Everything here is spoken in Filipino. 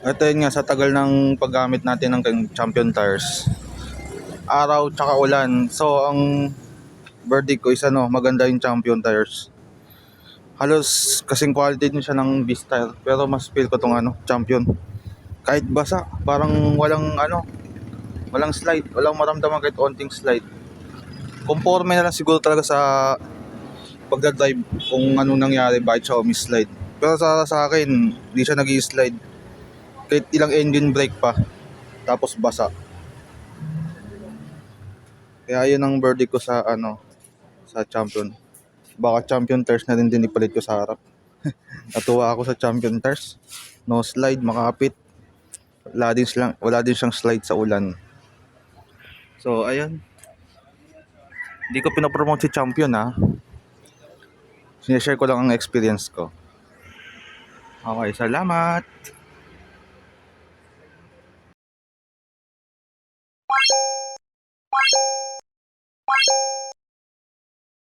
Ito yun nga sa tagal ng paggamit natin ng champion tires. Araw tsaka ulan. So ang verdict ko is ano, maganda yung champion tires. Halos kasing quality din siya ng Beast tire. Pero mas feel ko tong ano, champion. Kahit basa, parang walang ano, walang slide. Walang maramdaman kahit onting slide. Conforme na lang siguro talaga sa pagdadrive kung ano nangyari, bakit siya umi-slide. Pero sa, sa akin, hindi siya nag slide kahit ilang engine brake pa tapos basa. Kaya yun ang verdict ko sa ano sa champion. Baka champion tires na rin din ipalit ko sa harap. Natuwa ako sa champion tires. No slide makapit. Wala din, silang, wala din siyang slide sa ulan. So ayan hindi ko pinapromote si champion ha. Sinishare ko lang ang experience ko. Okay salamat